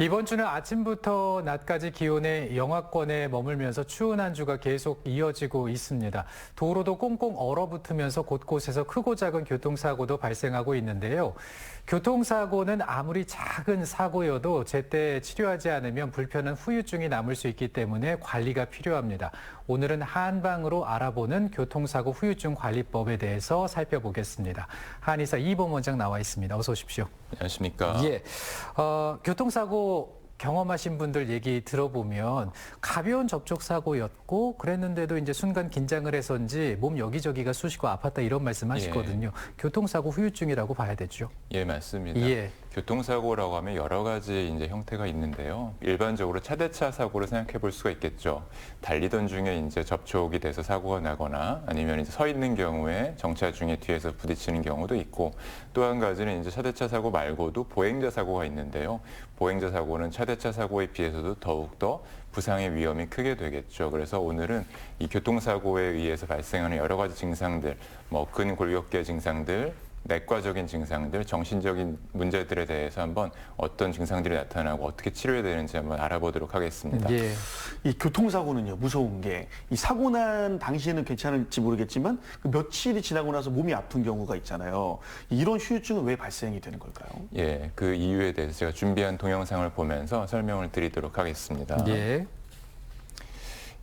이번 주는 아침부터 낮까지 기온의 영하권에 머물면서 추운 한 주가 계속 이어지고 있습니다. 도로도 꽁꽁 얼어붙으면서 곳곳에서 크고 작은 교통사고도 발생하고 있는데요. 교통사고는 아무리 작은 사고여도 제때 치료하지 않으면 불편한 후유증이 남을 수 있기 때문에 관리가 필요합니다. 오늘은 한방으로 알아보는 교통사고 후유증 관리법에 대해서 살펴보겠습니다. 한의사 이범 원장 나와 있습니다. 어서 오십시오. 안녕하십니까. 예. 어, 교통사고 경험하신 분들 얘기 들어보면 가벼운 접촉 사고였고 그랬는데도 이제 순간 긴장을 해서인지 몸 여기저기가 쑤시고 아팠다 이런 말씀 하시거든요. 교통사고 후유증이라고 봐야 되죠. 예, 맞습니다. 예. 교통사고라고 하면 여러 가지 이제 형태가 있는데요. 일반적으로 차대차 사고를 생각해 볼 수가 있겠죠. 달리던 중에 이제 접촉이 돼서 사고가 나거나 아니면 이제 서 있는 경우에 정차 중에 뒤에서 부딪히는 경우도 있고 또 한 가지는 이제 차대차 사고 말고도 보행자 사고가 있는데요. 보행자 사고는 차대차 사고에 비해서도 더욱더 부상의 위험이 크게 되겠죠. 그래서 오늘은 이 교통사고에 의해서 발생하는 여러 가지 증상들, 뭐 근골격계 증상들, 내과적인 증상들, 정신적인 문제들에 대해서 한번 어떤 증상들이 나타나고 어떻게 치료해야 되는지 한번 알아보도록 하겠습니다. 예. 이 교통사고는요 무서운 게 이 사고 난 당시에는 괜찮을지 모르겠지만 그 며칠이 지나고 나서 몸이 아픈 경우가 있잖아요. 이런 후유증은 왜 발생이 되는 걸까요? 예, 그 이유에 대해서 제가 준비한 동영상을 보면서 설명을 드리도록 하겠습니다. 예.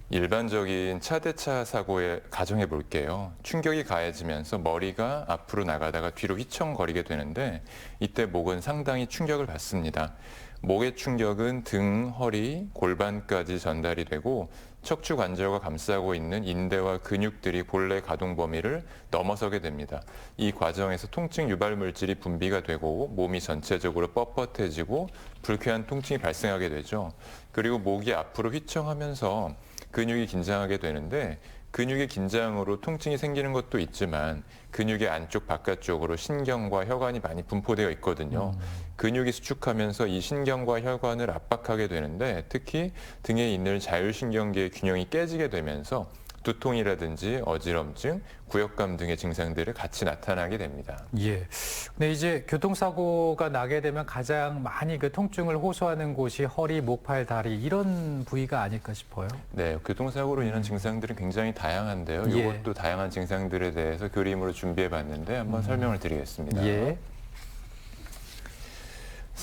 일반적인 차대차 사고에 가정해 볼게요. 충격이 가해지면서 머리가 앞으로 나가다가 뒤로 휘청거리게 되는데 이때 목은 상당히 충격을 받습니다. 목의 충격은 등, 허리, 골반까지 전달이 되고 척추 관절과 감싸고 있는 인대와 근육들이 본래 가동 범위를 넘어서게 됩니다. 이 과정에서 통증 유발 물질이 분비가 되고 몸이 전체적으로 뻣뻣해지고 불쾌한 통증이 발생하게 되죠. 그리고 목이 앞으로 휘청하면서 근육이 긴장하게 되는데 근육의 긴장으로 통증이 생기는 것도 있지만 근육의 안쪽 바깥쪽으로 신경과 혈관이 많이 분포되어 있거든요. 근육이 수축하면서 이 신경과 혈관을 압박하게 되는데 특히 등에 있는 자율신경계의 균형이 깨지게 되면서 두통이라든지 어지럼증, 구역감 등의 증상들을 같이 나타나게 됩니다. 예. 근데 이제 교통사고가 나게 되면 가장 많이 그 통증을 호소하는 곳이 허리, 목, 팔, 다리 이런 부위가 아닐까 싶어요. 네, 교통사고로 인한 증상들은 굉장히 다양한데요. 예. 이것도 다양한 증상들에 대해서 그림으로 준비해 봤는데 한번 설명을 드리겠습니다. 예.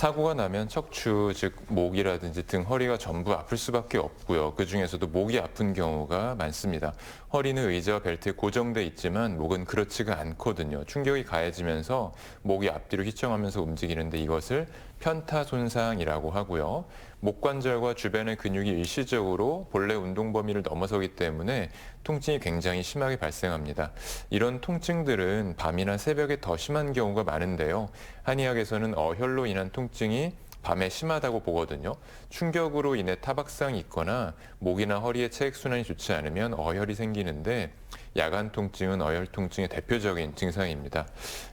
사고가 나면 척추, 즉 목이라든지 등, 허리가 전부 아플 수밖에 없고요. 그 중에서도 목이 아픈 경우가 많습니다. 허리는 의자와 벨트에 고정돼 있지만 목은 그렇지가 않거든요. 충격이 가해지면서 목이 앞뒤로 휘청하면서 움직이는데 이것을 편타 손상이라고 하고요. 목 관절과 주변의 근육이 일시적으로 본래 운동 범위를 넘어서기 때문에 통증이 굉장히 심하게 발생합니다. 이런 통증들은 밤이나 새벽에 더 심한 경우가 많은데요. 한의학에서는 어혈로 인한 통증이 밤에 심하다고 보거든요. 충격으로 인해 타박상이 있거나 목이나 허리의 체액순환이 좋지 않으면 어혈이 생기는데 야간 통증은 어혈 통증의 대표적인 증상입니다.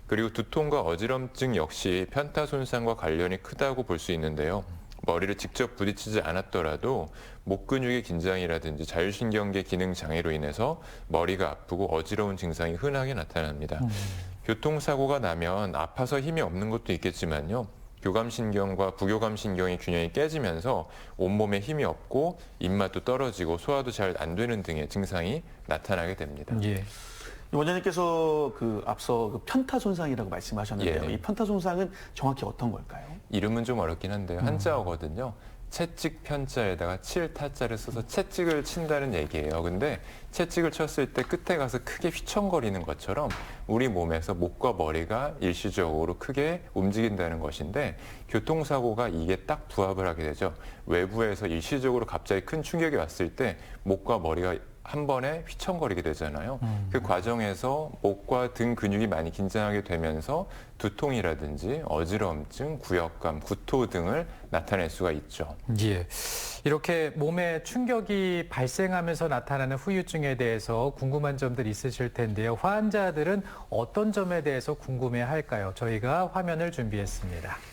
그리고 두통과 어지럼증 역시 편타 손상과 관련이 크다고 볼 수 있는데요. 머리를 직접 부딪히지 않았더라도 목 근육의 긴장이라든지 자율신경계 기능 장애로 인해서 머리가 아프고 어지러운 증상이 흔하게 나타납니다. 교통사고가 나면 아파서 힘이 없는 것도 있겠지만요. 교감신경과 부교감신경의 균형이 깨지면서 온몸에 힘이 없고 입맛도 떨어지고 소화도 잘 안 되는 등의 증상이 나타나게 됩니다. 예. 원장님께서 그 앞서 그 편타 손상이라고 말씀하셨는데요. 예. 이 편타 손상은 정확히 어떤 걸까요? 이름은 좀 어렵긴 한데요. 한자어거든요. 채찍 편자에다가 칠 타자를 써서 채찍을 친다는 얘기예요. 근데 채찍을 쳤을 때 끝에 가서 크게 휘청거리는 것처럼 우리 몸에서 목과 머리가 일시적으로 크게 움직인다는 것인데 교통사고가 이게 딱 부합을 하게 되죠. 외부에서 일시적으로 갑자기 큰 충격이 왔을 때 목과 머리가 한 번에 휘청거리게 되잖아요. 그 과정에서 목과 등 근육이 많이 긴장하게 되면서 두통이라든지 어지럼증, 구역감, 구토 등을 나타낼 수가 있죠. 예. 이렇게 몸에 충격이 발생하면서 나타나는 후유증에 대해서 궁금한 점들 있으실 텐데요. 환자들은 어떤 점에 대해서 궁금해 할까요? 저희가 화면을 준비했습니다.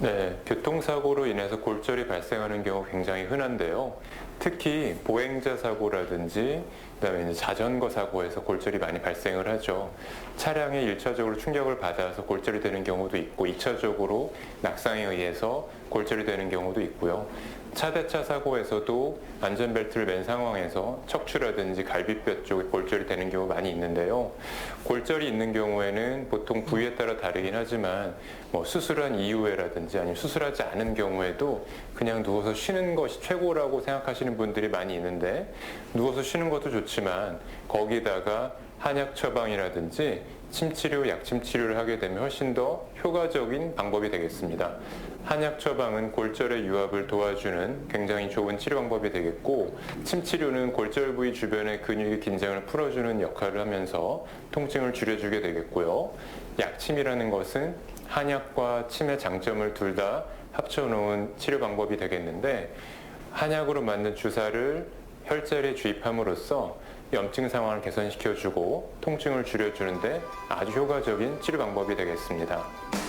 네, 교통사고로 인해서 골절이 발생하는 경우 굉장히 흔한데요. 특히 보행자 사고라든지 그다음에 자전거 사고에서 골절이 많이 발생을 하죠. 차량이 일차적으로 충격을 받아서 골절이 되는 경우도 있고 이차적으로 낙상에 의해서 골절이 되는 경우도 있고요. 차대차 사고에서도 안전벨트를 맨 상황에서 척추라든지 갈비뼈 쪽에 골절이 되는 경우 많이 있는데요. 골절이 있는 경우에는 보통 부위에 따라 다르긴 하지만 뭐 수술한 이후에라든지 아니면 수술하지 않은 경우에도 그냥 누워서 쉬는 것이 최고라고 생각하시는 분들이 많이 있는데 누워서 쉬는 것도 좋지만 거기다가 한약 처방이라든지 침치료, 약침 치료를 하게 되면 훨씬 더 효과적인 방법이 되겠습니다. 한약 처방은 골절의 유합을 도와주는 굉장히 좋은 치료 방법이 되겠고 침 치료는 골절 부위 주변의 근육의 긴장을 풀어주는 역할을 하면서 통증을 줄여주게 되겠고요. 약침이라는 것은 한약과 침의 장점을 둘 다 합쳐놓은 치료 방법이 되겠는데 한약으로 만든 주사를 혈자리에 주입함으로써 염증 상황을 개선시켜주고 통증을 줄여주는데 아주 효과적인 치료 방법이 되겠습니다.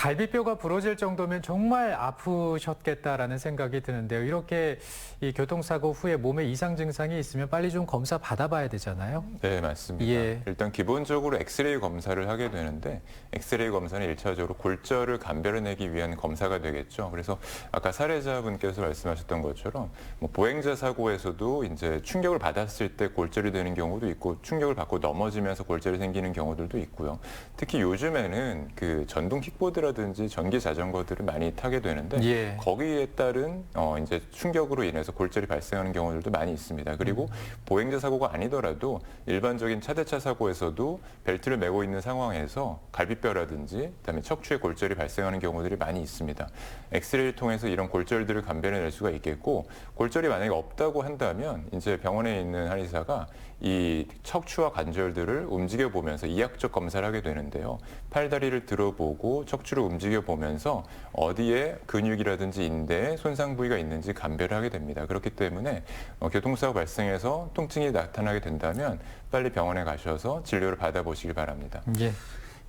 갈비뼈가 부러질 정도면 정말 아프셨겠다라는 생각이 드는데요. 이렇게 이 교통사고 후에 몸에 이상 증상이 있으면 빨리 좀 검사 받아봐야 되잖아요. 네, 맞습니다. 예. 일단 기본적으로 엑스레이 검사를 하게 되는데 엑스레이 검사는 일차적으로 골절을 감별해내기 위한 검사가 되겠죠. 그래서 아까 사례자분께서 말씀하셨던 것처럼 뭐 보행자 사고에서도 이제 충격을 받았을 때 골절이 되는 경우도 있고 충격을 받고 넘어지면서 골절이 생기는 경우들도 있고요. 특히 요즘에는 그 전동 킥보드 라든지 전기 자전거들을 많이 타게 되는데 예. 거기에 따른 어 이제 충격으로 인해서 골절이 발생하는 경우들도 많이 있습니다. 그리고 보행자 사고가 아니더라도 일반적인 차대차 사고에서도 벨트를 메고 있는 상황에서 갈비뼈라든지 그다음에 척추에 골절이 발생하는 경우들이 많이 있습니다. 엑스레이를 통해서 이런 골절들을 감별해낼 수가 있겠고 골절이 만약에 없다고 한다면 이제 병원에 있는 한의사가 이 척추와 관절들을 움직여 보면서 이학적 검사를 하게 되는데요. 팔다리를 들어보고 척추를 움직여 보면서 어디에 근육이라든지 인대에 손상 부위가 있는지 감별을 하게 됩니다. 그렇기 때문에 어, 교통사고 발생해서 통증이 나타나게 된다면 빨리 병원에 가셔서 진료를 받아보시기 바랍니다. 예.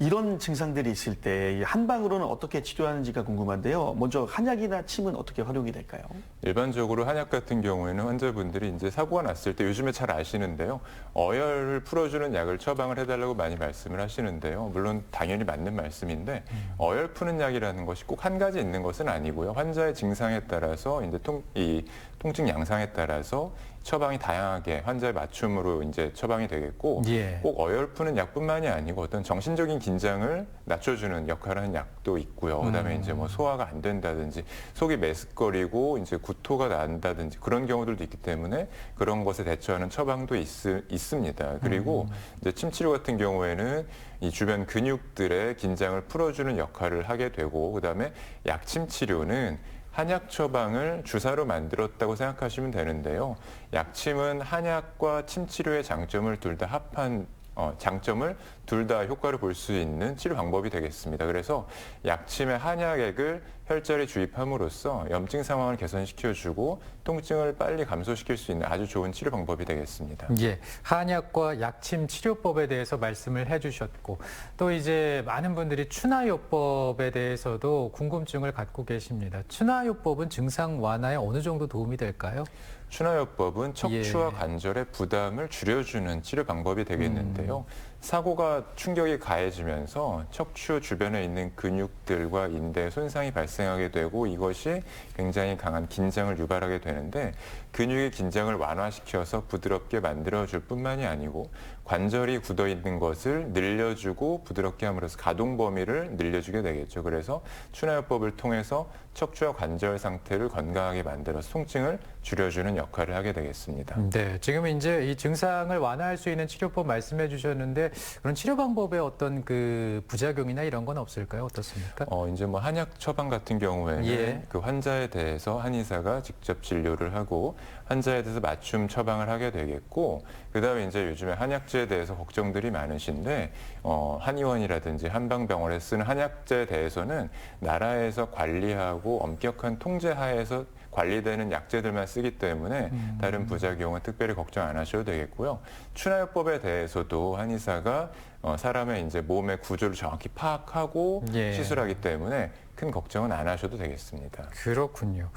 이런 증상들이 있을 때이 한방으로는 어떻게 치료하는지가 궁금한데요. 먼저 한약이나 침은 어떻게 활용이 될까요? 일반적으로 한약 같은 경우에는 환자분들이 이제 사고가 났을 때 요즘에 잘 아시는데요. 어혈을 풀어주는 약을 처방을 해달라고 많이 말씀을 하시는데요. 물론 당연히 맞는 말씀인데 어혈 푸는 약이라는 것이 꼭 한 가지 있는 것은 아니고요. 환자의 증상에 따라서 이제 통, 이 통증 양상에 따라서 처방이 다양하게 환자의 맞춤으로 이제 처방이 되겠고 예. 꼭 어혈 푸는 약뿐만이 아니고 어떤 정신적인 긴장을 낮춰주는 역할을 하는 약도 있고요. 그다음에 이제 뭐 소화가 안 된다든지 속이 메스꺼리고 이제 구토가 난다든지 그런 경우들도 있기 때문에 그런 것에 대처하는 처방도 있, 있습니다. 그리고 이제 침치료 같은 경우에는 이 주변 근육들의 긴장을 풀어주는 역할을 하게 되고 그다음에 약침 치료는 한약 처방을 주사로 만들었다고 생각하시면 되는데요. 약침은 한약과 침치료의 장점을 둘 다 합한 어, 장점을 둘 다 효과를 볼 수 있는 치료 방법이 되겠습니다. 그래서 약침의 한약액을 혈자리에 주입함으로써 염증 상황을 개선시켜주고 통증을 빨리 감소시킬 수 있는 아주 좋은 치료 방법이 되겠습니다. 예, 한약과 약침 치료법에 대해서 말씀을 해주셨고 또 이제 많은 분들이 추나요법에 대해서도 궁금증을 갖고 계십니다. 추나요법은 증상 완화에 어느 정도 도움이 될까요? 추나요법은 척추와 예. 관절의 부담을 줄여주는 치료 방법이 되겠는데요. 사고가 충격이 가해지면서 척추 주변에 있는 근육들과 인대에 손상이 발생하게 되고 이것이 굉장히 강한 긴장을 유발하게 되는데 근육의 긴장을 완화시켜서 부드럽게 만들어줄 뿐만이 아니고 관절이 굳어 있는 것을 늘려주고 부드럽게 함으로써 가동 범위를 늘려주게 되겠죠. 그래서 추나요법을 통해서 척추와 관절 상태를 건강하게 만들어서 통증을 줄여주는 역할을 하게 되겠습니다. 네, 지금 이제 이 증상을 완화할 수 있는 치료법 말씀해 주셨는데 그런 치료 방법에 어떤 그 부작용이나 이런 건 없을까요? 어떻습니까? 어, 이제 뭐 한약 처방 같은 경우에는 예. 그 환자에 대해서 한의사가 직접 진료를 하고 환자에 대해서 맞춤 처방을 하게 되겠고 그다음에 이제 요즘에 한약재 약제에 대해서 걱정들이 많으신데 어, 한의원이라든지 한방병원에 쓰는 한약제에 대해서는 나라에서 관리하고 엄격한 통제 하에서 관리되는 약제들만 쓰기 때문에 다른 부작용은 특별히 걱정 안 하셔도 되겠고요. 추나요법에 대해서도 한의사가 어, 사람의 이제 몸의 구조를 정확히 파악하고 예. 시술하기 때문에 큰 걱정은 안 하셔도 되겠습니다. 그렇군요.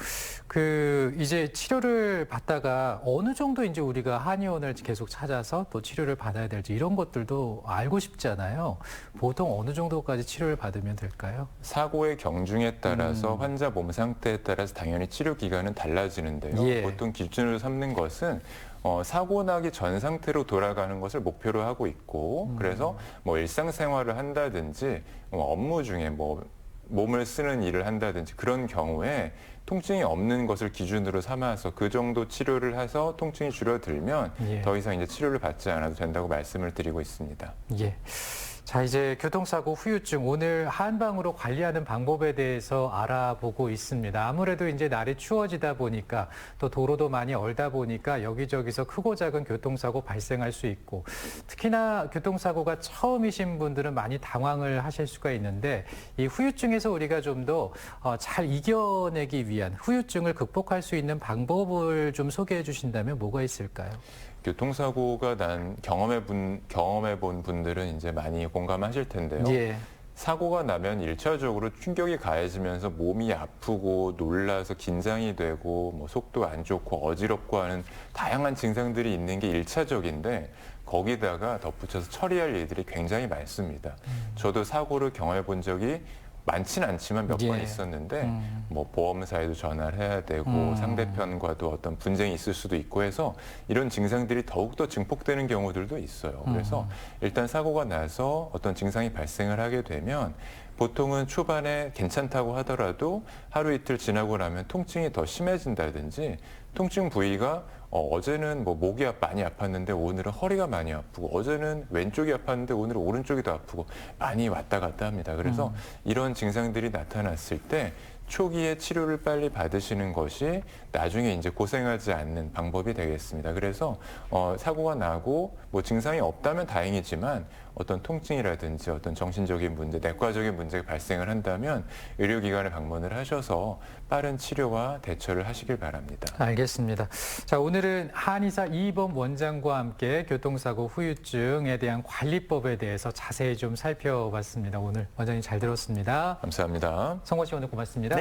그 이제 치료를 받다가 어느 정도 이제 우리가 한의원을 계속 찾아서 또 치료를 받아야 될지 이런 것들도 알고 싶잖아요. 보통 어느 정도까지 치료를 받으면 될까요? 사고의 경중에 따라서 음. 환자 몸 상태에 따라서 당연히 치료 기간은 달라지는데요. 예. 보통 기준으로 삼는 것은 어, 사고 나기 전 상태로 돌아가는 것을 목표로 하고 있고 음. 그래서 뭐 일상생활을 한다든지 뭐 업무 중에 뭐 몸을 쓰는 일을 한다든지 그런 경우에 통증이 없는 것을 기준으로 삼아서 그 정도 치료를 해서 통증이 줄어들면 예. 더 이상 이제 치료를 받지 않아도 된다고 말씀을 드리고 있습니다. 예. 자, 이제 교통사고 후유증 오늘 한방으로 관리하는 방법에 대해서 알아보고 있습니다. 아무래도 이제 날이 추워지다 보니까 또 도로도 많이 얼다 보니까 여기저기서 크고 작은 교통사고 발생할 수 있고 특히나 교통사고가 처음이신 분들은 많이 당황을 하실 수가 있는데 이 후유증에서 우리가 좀 더 잘 이겨내기 위한 후유증을 극복할 수 있는 방법을 좀 소개해 주신다면 뭐가 있을까요? 교통사고가 난 경험해 본 경험해 본 분들은 이제 많이 공감하실 텐데요. 예. 사고가 나면 일차적으로 충격이 가해지면서 몸이 아프고 놀라서 긴장이 되고 뭐 속도 안 좋고 어지럽고 하는 다양한 증상들이 있는 게 일차적인데 거기다가 덧붙여서 처리할 일들이 굉장히 많습니다. 저도 사고를 경험해 본 적이 많지는 않지만 몇 번 예. 있었는데 음. 뭐 보험사에도 전화를 해야 되고 음. 상대편과도 어떤 분쟁이 있을 수도 있고 해서 이런 증상들이 더욱더 증폭되는 경우들도 있어요. 그래서 음. 일단 사고가 나서 어떤 증상이 발생을 하게 되면 보통은 초반에 괜찮다고 하더라도 하루 이틀 지나고 나면 통증이 더 심해진다든지 통증 부위가 어, 어제는 뭐 목이 아- 많이 아팠는데 오늘은 허리가 많이 아프고 어제는 왼쪽이 아팠는데 오늘은 오른쪽이 더 아프고 많이 왔다 갔다 합니다. 그래서 이런 증상들이 나타났을 때 초기에 치료를 빨리 받으시는 것이 나중에 이제 고생하지 않는 방법이 되겠습니다. 그래서 어, 사고가 나고 뭐 증상이 없다면 다행이지만 어떤 통증이라든지 어떤 정신적인 문제, 내과적인 문제가 발생을 한다면 의료기관에 방문을 하셔서 빠른 치료와 대처를 하시길 바랍니다. 알겠습니다. 자, 오늘은 한의사 이범 원장과 함께 교통사고 후유증에 대한 관리법에 대해서 자세히 좀 살펴봤습니다. 오늘 원장님 잘 들었습니다. 감사합니다. 성원 씨 오늘 고맙습니다.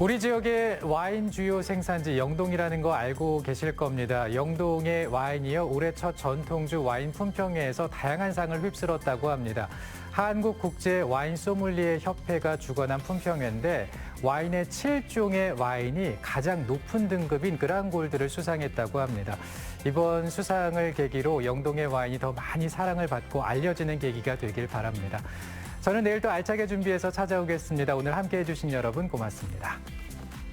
우리 지역의 와인 주요 생산지 영동이라는 거 알고 계실 겁니다. 영동의 와인이요 올해 첫 전통주 와인 품평회에서 다양한 상을 휩쓸었다고 합니다. 한국 국제 와인 소믈리에 협회가 주관한 품평회인데 와인의 7종의 와인이 가장 높은 등급인 그랑골드를 수상했다고 합니다. 이번 수상을 계기로 영동의 와인이 더 많이 사랑을 받고 알려지는 계기가 되길 바랍니다. 저는 내일 또 알차게 준비해서 찾아오겠습니다. 오늘 함께 해주신 여러분 고맙습니다.